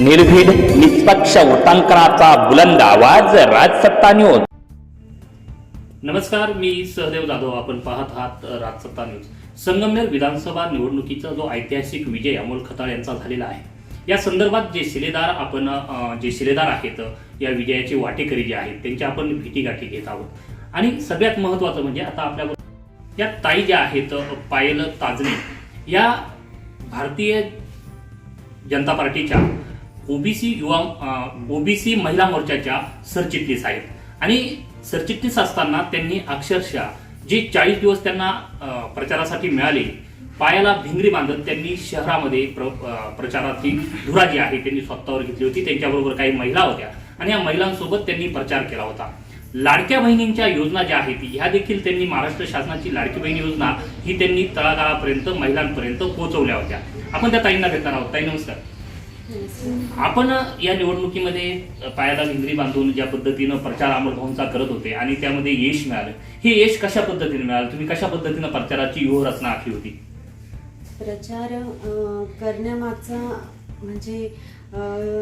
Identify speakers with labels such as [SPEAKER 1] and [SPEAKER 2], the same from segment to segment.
[SPEAKER 1] निर्भीड निष्पक्ष वृत्तांकनाचा बुलंद आवाज राजसत्ता न्यूज
[SPEAKER 2] नमस्कार मी सहदेव जाधव. आपण पाहत आहात राजसत्ता न्यूज. संगमनेर विधानसभा निवडणुकीचा जो ऐतिहासिक विजय अमोल खताळ यांचा झालेला आहे या संदर्भात जे शिलेदार आपण जे शिलेदार आहेत या विजयाचे वाटेकरी जे आहेत त्यांच्या आपण भेटीगाठी घेत आहोत. आणि सगळ्यात महत्त्वाचं म्हणजे आता आपल्या या ताई ज्या आहेत पायल ताजणे या भारतीय जनता पार्टीच्या ओबीसी युवा ओबीसी महिला मोर्चाच्या सरचिटणीस आहेत. आणि सरचिटणीस असताना त्यांनी अक्षरशः जे चाळीस दिवस त्यांना प्रचारासाठी मिळाले पायाला भिंगरी बांधत त्यांनी शहरामध्ये प्र, प्रचाराची धुरा जी आहे त्यांनी स्वतःवर घेतली होती. त्यांच्याबरोबर काही महिला होत्या. आणि या महिलांसोबत त्यांनी प्रचार केला होता. लाडक्या बहिणींच्या योजना ज्या आहेत ह्या देखील त्यांनी महाराष्ट्र शासनाची लाडकी बहीण योजना ही त्यांनी तळागाळापर्यंत महिलांपर्यंत पोहोचवल्या होत्या. आपण त्या ताईंना भेटणार आहोत. ताई नमस्कार. आपण या निवडणुकीमध्ये पायाला भिंगरी बांधून ज्या पद्धतीनं प्रचार अमोल भाऊंचा करत होते आणि त्यामध्ये यश मिळालं हे यश कशा पद्धतीने मिळालं? तुम्ही कशा पद्धतीनं प्रचाराची व्यूहरचना आखली होती?
[SPEAKER 3] प्रचार करण्यामागचा म्हणजे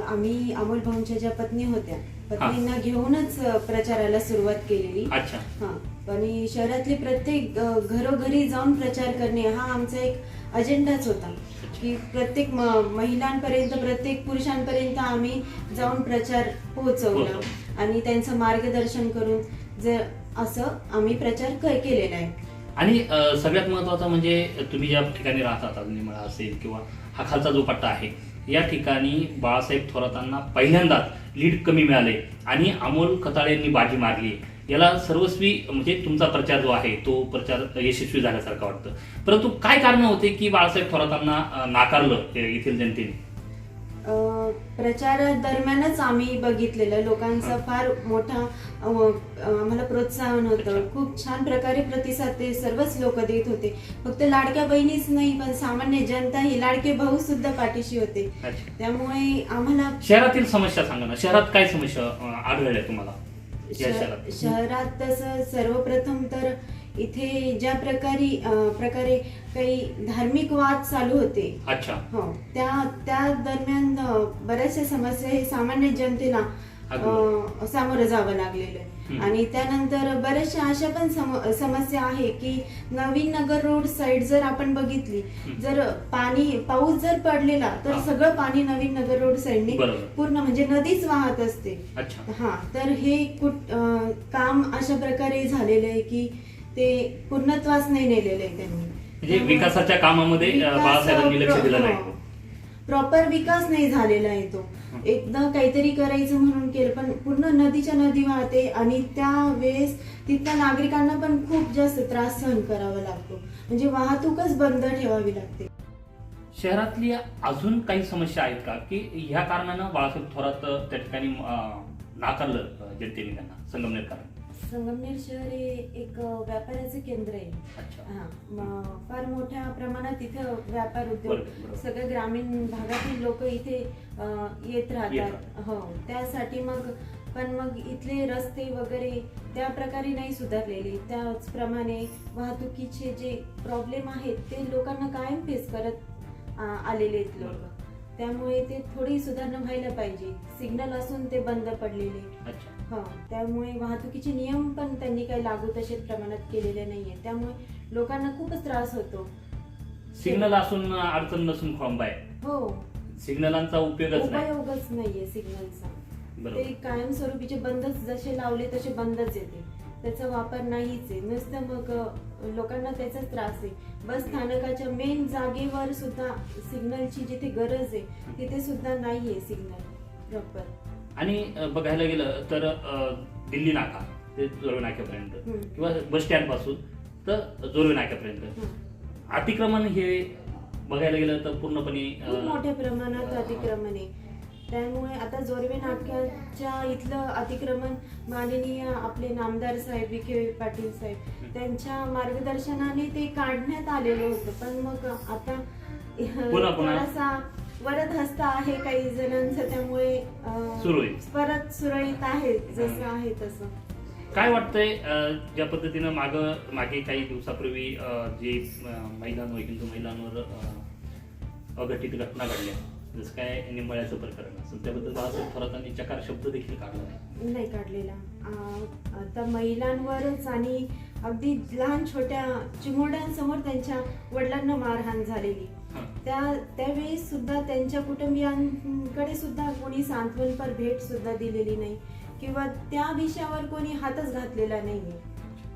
[SPEAKER 3] आम्ही अमोल भाऊंच्या ज्या पत्नी होत्या पत्नींना घेऊनच प्रचाराला सुरुवात केलेली.
[SPEAKER 2] अच्छा.
[SPEAKER 3] हा. आणि शहरातले प्रत्येक घरोघरी जाऊन प्रचार करणे हा आमचा एक अजेंडाच होता. की प्रत्येक म- महिलांपर्यंत प्रत्येक पुरुषांपर्यंत आम्ही जाऊन प्रचार पोहोचवला.
[SPEAKER 2] पोहोचवला.
[SPEAKER 3] आणि त्यांचं मार्गदर्शन करून जर असं आम्ही प्रचार केलेला आहे.
[SPEAKER 2] आणि सगळ्यात महत्वाचं म्हणजे तुम्ही ज्या ठिकाणी राहतात निमळा असेल किंवा हा खालचा जो पट्टा आहे या ठिकाणी बाळासाहेब थोरातांना पहिल्यांदाच लीड कमी मिळाले आणि अमोल खताळे यांनी बाजी मारली. याला सर्वस्वी म्हणजे तुमचा प्रचार जो आहे तो प्रचार यशस्वी झाल्यासारखा वाटतं. परंतु काय कारण होते की बाळासाहेब थोरातांना नाकारलं येथील जनतेने?
[SPEAKER 3] अ, प्रचारादरम्यानच आम्ही बघितलेलं. लोकांचा फार मोठा आम्हाला प्रोत्साहन. होतं. खूप छान प्रकारे प्रतिसाद ते सर्वच लोक देत होते. फक्त लाडक्या बहिणीच नाही पण सामान्य जनता ही लाडके भाऊ सुद्धा पाठीशी होते. त्यामुळे आम्हाला
[SPEAKER 2] शहरातील समस्या सांगा ना. शहरात काय समस्या आढळल्या तुम्हाला? शहरात
[SPEAKER 3] शहरात तसं सर्वप्रथम तर इथे ज्या प्रकारे प्रकारे काही धार्मिक वाद चालू होते.
[SPEAKER 2] अच्छा.
[SPEAKER 3] हो त्या त्या दरम्यान बऱ्याचशा समस्या हे सामान्य जनतेला अ, सामोरं जावं लागलेलं आहे
[SPEAKER 2] हम्म.
[SPEAKER 3] आणि त्यानंतर बऱ्याचशा अशा पण सम- समस्या आहे की नवीन नगर रोड साईड जर आपण बघितली
[SPEAKER 2] हम्म.
[SPEAKER 3] जर पाणी पाऊस जर पडलेला तर
[SPEAKER 2] हा.
[SPEAKER 3] सगळं पाणी नवीन नगर रोड साईडने
[SPEAKER 2] बरोबर.
[SPEAKER 3] पूर्ण म्हणजे नदीच वाहत असते
[SPEAKER 2] अच्छा
[SPEAKER 3] हा तर हे कुठ अं, काम अशा प्रकारे झालेलं आहे की ते पूर्णत्वास नाही नेलेलं आहे त्यांनी
[SPEAKER 2] म्हणजे विकासाच्या कामामध्ये अ, बाळासाहेबांनी लक्ष दिलं नाही
[SPEAKER 3] प्रॉपर विकास नाही झालेला आहे तो एकदा काहीतरी करायचं म्हणून केलं पण पूर्ण नदीच्या नदी वाहते आणि त्या वेळेस तिथल्या नागरिकांना पण खूप जास्त त्रास सहन करावा लागतो. म्हणजे वाहतूकच बंद ठेवावी लागते.
[SPEAKER 2] शहरातली अजून काही समस्या आहेत का? की ह्या कारणानं बाळासाहेब थोरात त्या ठिकाणी नाकारलं जनतेने त्यांना संगमनेरकर
[SPEAKER 3] संगमनेर शहर हे एक व्यापाराचं केंद्र आहे. हा फार मोठ्या प्रमाणात तिथं व्यापार उद्योग
[SPEAKER 2] बरोबर, बरोबर.
[SPEAKER 3] सगळे ग्रामीण भागातील लोक इथे येत राहतात. हो त्यासाठी मग पण मग इथले रस्ते वगैरे त्या प्रकारे नाही सुधारलेले. त्याचप्रमाणे वाहतुकीचे जे प्रॉब्लेम आहेत ते लोकांना कायम फेस करत आलेले आहेत लोक. त्यामुळे ते थोडी सुधारणा व्हायला पाहिजे. सिग्नल असून ते बंद पडलेले.
[SPEAKER 2] अच्छा.
[SPEAKER 3] हा त्यामुळे वाहतुकीचे नियम पण त्यांनी काही लागू तसे प्रमाणात केलेले नाहीये. त्यामुळे लोकांना खूपच त्रास होतो.
[SPEAKER 2] सिग्नल असून अडचण नसून खोळंबा आहे.
[SPEAKER 3] हो.
[SPEAKER 2] सिग्नलांचा उपयोगच नाही.
[SPEAKER 3] उपयोगच नाहीये सिग्नलचा. ते
[SPEAKER 2] बरोबर
[SPEAKER 3] कायमस्वरूपीचे बंदच जसे लावले तसे बंदच येते. त्याचा वापर नाहीच आहे. नुसतं मग अ, लोकांना त्याचाच त्रास आहे. बस स्थानकाच्या मेन जागेवर सुद्धा सिग्नलची जिथे गरज आहे तिथे सुद्धा नाहीये सिग्नल प्रॉपर
[SPEAKER 2] आणि बघायला गेलं तर दिल्ली नाका ते जोरवे नाक्यापर्यंत. किंवा बस स्टँडपासून तर जोरवे नाक्यापर्यंत. अतिक्रमण हे बघायला गेलं तर पूर्णपणे
[SPEAKER 3] मोठ्या प्रमाणात अतिक्रमण आहे. त्यामुळे आता जोरवे नाक्याच्या इथलं अतिक्रमण माननीय आपले नामदार साहेब विखे पाटील साहेब त्यांच्या मार्गदर्शनाने ते काढण्यात आलेलं होतं. पण मग आता? थोडासा वरद हस्त आहे काही जणांचा त्यामुळे
[SPEAKER 2] सुरळीत.
[SPEAKER 3] परत सुरळीत आहे जसं आहे तसं
[SPEAKER 2] काय वाटतंय अ, ज्या पद्धतीनं माग मागे काही दिवसापूर्वी अ, जे अ, महिलांवर हिंदू महिलांवर अ, अघटित घटना घडल्या जसं काय निंबाळ्याचं प्रकरण असेल त्याबद्दल बाळासाहेब थोरातांनी चकार शब्द देखील काढला नाही
[SPEAKER 3] नाही काढलेला आ, आता महिलांवरच आणि अगदी लहान छोट्या चिमुरड्यांसमोर त्यांच्या वडिलांना मारहाण झालेली. त्या त्यावेळेस सुद्धा त्यांच्या कुटुंबियांकडे सुद्धा कोणी सांत्वनपर भेट सुद्धा दिलेली नाही. किंवा त्या विषयावर कोणी हातच घातलेला नाही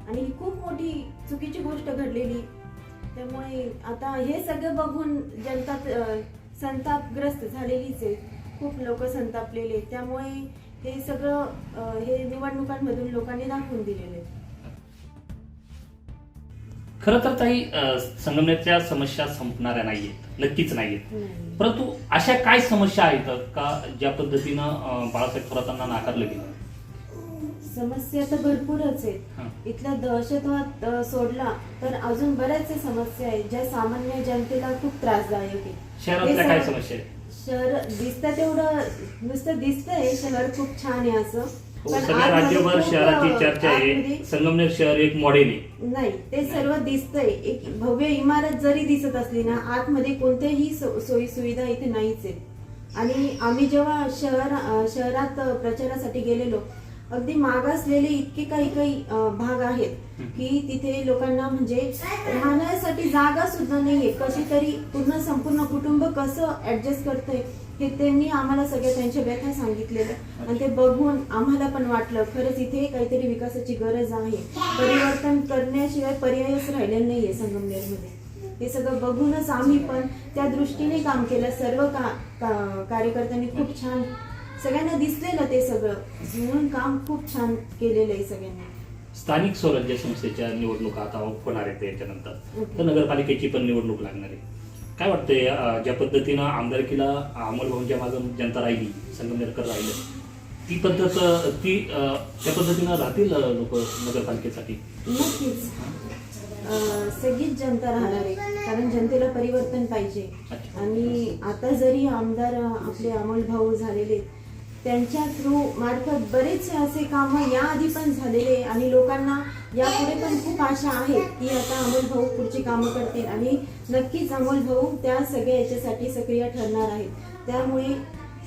[SPEAKER 3] आणि ही खूप मोठी चुकीची गोष्ट घडलेली. त्यामुळे आता हे सगळं बघून जनता संतापग्रस्त झालेलीच आहे. खूप लोक संतापलेले त्यामुळे हे सगळं हे निवडणुकांमधून लोकांनी दाखवून दिलेले आहे.
[SPEAKER 2] खरं तर काही संगमनेरच्या समस्या संपणाऱ्या नाहीयेत नक्कीच नाहीयेत.
[SPEAKER 3] नाही.
[SPEAKER 2] परंतु अशा काय समस्या आहेत का ज्या पद्धतीनं बाळासाहेब थोरातांना नाकारलं गेलं?
[SPEAKER 3] समस्या तर भरपूरच आहेत. इथला दहशतवाद सोडला तर अजून बऱ्याचशा समस्या आहेत ज्या सामान्य जनतेला खूप त्रासदायक आहे
[SPEAKER 2] शहरातल्या
[SPEAKER 3] हे
[SPEAKER 2] काय समस्या आहेत?
[SPEAKER 3] शहर दिसतं तेवढं नुसतं दिसतंय शहर खूप छान आहे असं.
[SPEAKER 2] सगळ्या राज्यभर
[SPEAKER 3] खूप,
[SPEAKER 2] शहराची चर्चा आहे. संगमनेर शहर एक मॉडेल आहे.
[SPEAKER 3] नाही ते सर्व दिसतंय. एक भव्य इमारत जरी दिसत असली ना आतमध्ये कोणत्याही सोयी सुविधा इथे नाहीच आहेत. आणि आम्ही जेव्हा शहर शहरात प्रचारासाठी गेलेलो अगदी मागासलेले इतके काही काही भाग आहेत की तिथे लोकांना म्हणजे राहण्यासाठी जागा सुद्धा नाहीये. कशी तरी पूर्ण संपूर्ण कुटुंब कसं ऍडजस्ट करतंय हे त्यांनी आम्हाला सगळ्या त्यांच्या व्यथा सांगितलेलं आणि ते बघून आम्हाला पण वाटलं खरंच इथे काहीतरी विकासाची गरज आहे. परिवर्तन करण्याशिवाय पर्यायच राहिलेला नाहीये संगमनेरमध्ये. हे सगळं बघूनच आम्ही पण त्या दृष्टीने काम केलं. सर्व का, का कार्यकर्त्यांनी खूप छान सगळ्यांना दिसलेलं ते सगळं. म्हणून काम खूप छान केलेलं आहे सगळ्यांनी.
[SPEAKER 2] स्थानिक स्वराज्य संस्थेच्या निवडणुका आता होणार आहेत याच्यानंतर. तर नगरपालिकेची पण निवडणूक लागणार आहे. काय वाटतंय ज्या पद्धतीनं आमदारकीला अमोल भाऊंच्या मागं जनता राहिली संगमनेरकर राहिलं ती पद्धत ती त्या पद्धतीनं राहतील लोक नगरपालिकेसाठी?
[SPEAKER 3] नक्कीच. सगळीच जनता राहणार आहे कारण जनतेला परिवर्तन पाहिजे. आणि आता जरी आमदार आपले अमोल भाऊ झालेले त्यांच्या थ्रू मार्फत बरेचसे असे कामं याआधी पण झालेले आणि लोकांना यापुढे पण खूप आशा आहेत की आता अमोल भाऊ पुढची कामं करतील आणि नक्कीच अमोल भाऊ त्या सगळ्या याच्यासाठी सक्रिय ठरणार आहेत. त्यामुळे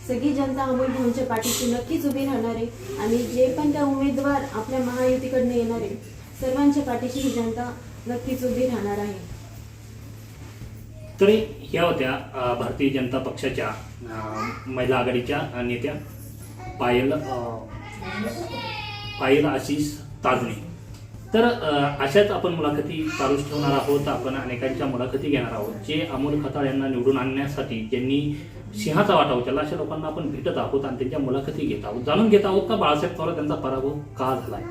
[SPEAKER 3] सगळी जनता अमोल भाऊंच्या पाठीशी नक्कीच उभी राहणार आहे आणि जे पण त्या उमेदवार आपल्या महायुतीकडनं येणार आहे सर्वांच्या पाठीशी ही जनता नक्कीच उभी राहणार आहे.
[SPEAKER 2] तरी ह्या होत्या भारतीय जनता पक्षाच्या महिला आघाडीच्या नेत्या. पायल अं, पायल आशिष ताजणे. तर अशाच आपण मुलाखती चालूच ठेवणार आहोत. आपण अनेकांच्या मुलाखती घेणार आहोत. जे अमोल खताळ यांना निवडून आणण्यासाठी ज्यांनी सिंहाचा वाटा उचलला अशा लोकांना आपण भेटत आहोत आणि त्यांच्या मुलाखती घेत आहोत. जाणून घेत आहोत का बाळासाहेब थोरात त्यांचा पराभव का झालाय?